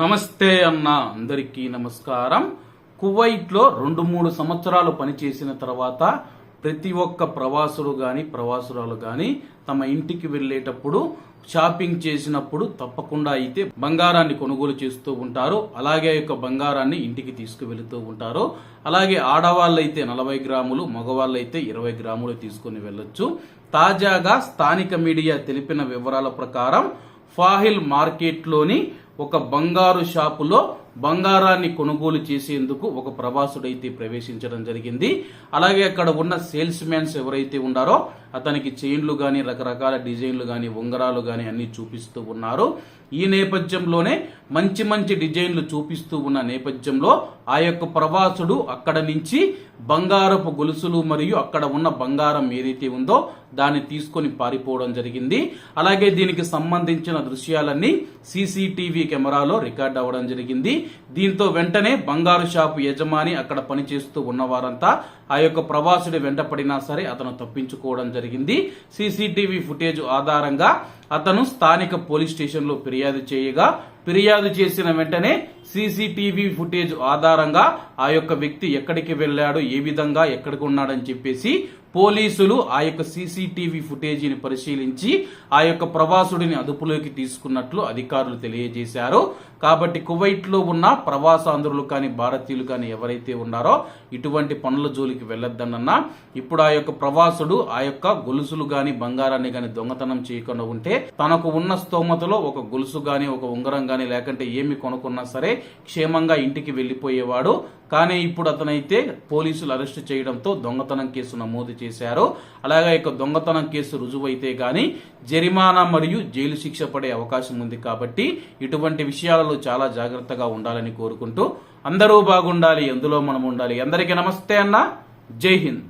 నమస్తే అన్న అందరికీ నమస్కారం. కువైట్లో రెండు మూడు సంవత్సరాలు పనిచేసిన తర్వాత ప్రతి ఒక్క ప్రవాసుడు కానీ ప్రవాసురాలు కానీ తమ ఇంటికి వెళ్ళేటప్పుడు షాపింగ్ చేసినప్పుడు తప్పకుండా అయితే బంగారాన్ని కొనుగోలు చేస్తూ ఉంటారు. అలాగే యొక్క బంగారాన్ని ఇంటికి తీసుకువెళుతూ ఉంటారు. అలాగే ఆడవాళ్ళైతే నలభై గ్రాములు మగవాళ్ళైతే ఇరవై గ్రాములు తీసుకుని వెళ్ళొచ్చు. తాజాగా స్థానిక మీడియా తెలిపిన వివరాల ప్రకారం ఫాహిల్ మార్కెట్లోని ఒక బంగారు షాపులో బంగారాన్ని కొనుగోలు చేసేందుకు ఒక ప్రవాసుడైతే ప్రవేశించడం జరిగింది. అలాగే అక్కడ ఉన్న సేల్స్ మ్యాన్స్ ఎవరైతే ఉన్నారో అతనికి చైన్లు కానీ రకరకాల డిజైన్లు కానీ ఉంగరాలు కానీ అన్ని చూపిస్తూ ఉన్నారు. ఈ నేపథ్యంలోనే మంచి మంచి డిజైన్లు చూపిస్తూ ఉన్న నేపథ్యంలో ఆ యొక్క ప్రవాసుడు అక్కడ నుంచి బంగారపు గొలుసులు మరియు అక్కడ ఉన్న బంగారం ఏదైతే ఉందో దాన్ని తీసుకొని పారిపోవడం జరిగింది. అలాగే దీనికి సంబంధించిన దృశ్యాలన్నీ సీసీటీవీ కెమెరాలో రికార్డ్ అవ్వడం జరిగింది. దీంతో వెంటనే బంగారు షాపు యజమాని అక్కడ పనిచేస్తూ ఉన్నవారంతా ఆ యొక్క ప్రవాసుడి వెంటపడినా సరే అతను తప్పించుకోవడం జరిగింది. సీసీటీవీ ఫుటేజ్ ఆధారంగా అతను స్థానిక పోలీస్ స్టేషన్లో ఫిర్యాదు చేయగా ఫిర్యాదు చేసిన వెంటనే సీసీటీవీ ఫుటేజ్ ఆధారంగా ఆ యొక్క వ్యక్తి ఎక్కడికి వెళ్ళాడు ఏ విధంగా ఎక్కడికి ఉన్నాడని చెప్పేసి పోలీసులు ఆ యొక్క సీసీటీవీ ఫుటేజీని పరిశీలించి ఆ యొక్క ప్రవాసుడిని అదుపులోకి తీసుకున్నట్లు అధికారులు తెలియజేశారు. కాబట్టి కువైట్లో ఉన్న ప్రవాసాంధ్రులు కానీ భారతీయులు కానీ ఎవరైతే ఉన్నారో ఇటువంటి పనుల జోలికి వెళ్ళొద్దనన్నా ఇప్పుడు ఆ యొక్క ప్రవాసుడు ఆ యొక్క గొలుసులు గాని బంగారాన్ని గాని దొంగతనం చేయకుండా ఉంటే తనకు ఉన్న స్తోమతలో ఒక గొలుసు గాని ఒక ఉంగరం గాని లేకుంటే ఏమి కొనుక్కున్నా సరే క్షేమంగా ఇంటికి వెళ్ళిపోయేవాడు. కానీ ఇప్పుడు అతనైతే పోలీసులు అరెస్ట్ చేయడంతో దొంగతనం కేసు నమోదు చేశారు అలాగే ఇక దొంగతనం కేసు రుజువైతే కానీ జరిమానా మరియు జైలు శిక్ష పడే అవకాశం ఉంది కాబట్టి ఇటువంటి విషయాలలో చాలా జాగ్రత్తగా ఉండాలని కోరుకుంటూ అందరూ బాగుండాలి ఎందులో మనం ఉండాలి. అందరికీ నమస్తే అన్న. జై హింద్.